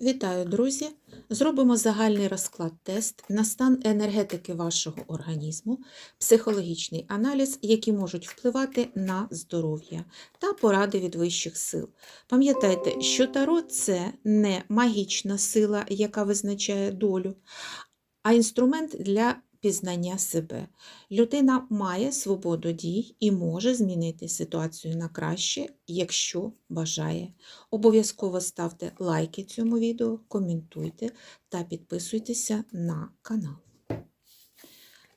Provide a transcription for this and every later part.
Вітаю, друзі! Зробимо загальний розклад-тест на стан енергетики вашого організму, психологічний аналіз, які можуть впливати на здоров'я та поради від вищих сил. Пам'ятайте, що таро це не магічна сила, яка визначає долю, а інструмент для пізнання себе. Людина має свободу дій і може змінити ситуацію на краще, якщо бажає. Обов'язково ставте лайки цьому відео, коментуйте та підписуйтеся на канал.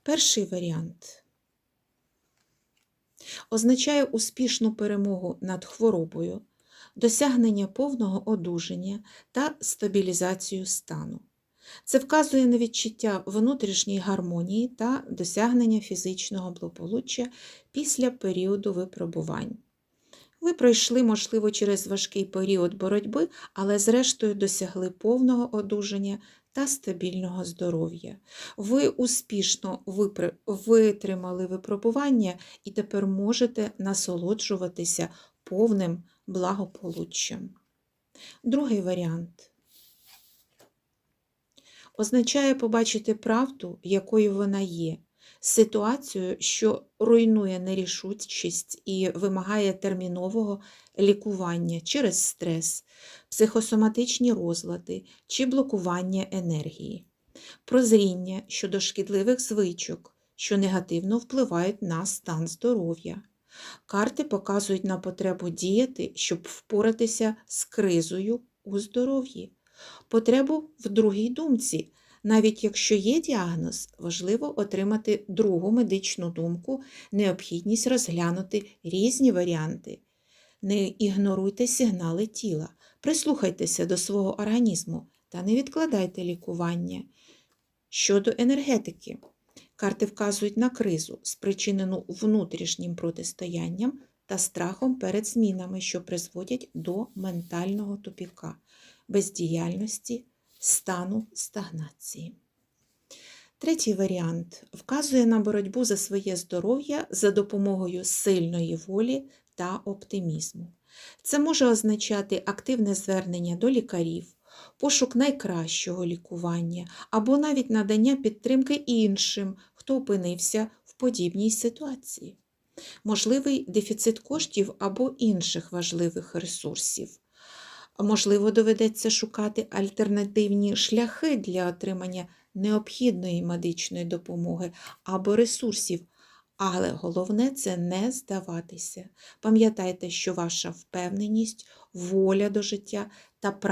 Перший варіант означає успішну перемогу над хворобою, досягнення повного одужання та стабілізацію стану. Це вказує на відчуття внутрішньої гармонії та досягнення фізичного благополуччя після періоду випробувань. Ви пройшли, можливо, через важкий період боротьби, але зрештою досягли повного одужання та стабільного здоров'я. Ви успішно витримали випробування і тепер можете насолоджуватися повним благополуччям. Другий варіант означає побачити правду, якою вона є, ситуацію, що руйнує нерішучість і вимагає термінового лікування через стрес, психосоматичні розлади чи блокування енергії, прозріння щодо шкідливих звичок, що негативно впливають на стан здоров'я. Карти показують на потребу діяти, щоб впоратися з кризою у здоров'ї, потребу в другій думці. Навіть якщо є діагноз, важливо отримати другу медичну думку, необхідність розглянути різні варіанти. Не ігноруйте сигнали тіла, прислухайтеся до свого організму та не відкладайте лікування. Щодо енергетики, карти вказують на кризу, спричинену внутрішнім протистоянням та страхом перед змінами, що призводять до ментального тупіка, бездіяльності, стану стагнації. Третій варіант вказує на боротьбу за своє здоров'я за допомогою сильної волі та оптимізму. Це може означати активне звернення до лікарів, пошук найкращого лікування або навіть надання підтримки іншим, хто опинився в подібній ситуації. Можливий дефіцит коштів або інших важливих ресурсів. Можливо, доведеться шукати альтернативні шляхи для отримання необхідної медичної допомоги або ресурсів. Але головне це не здаватися. Пам'ятайте, що ваша впевненість, воля до життя та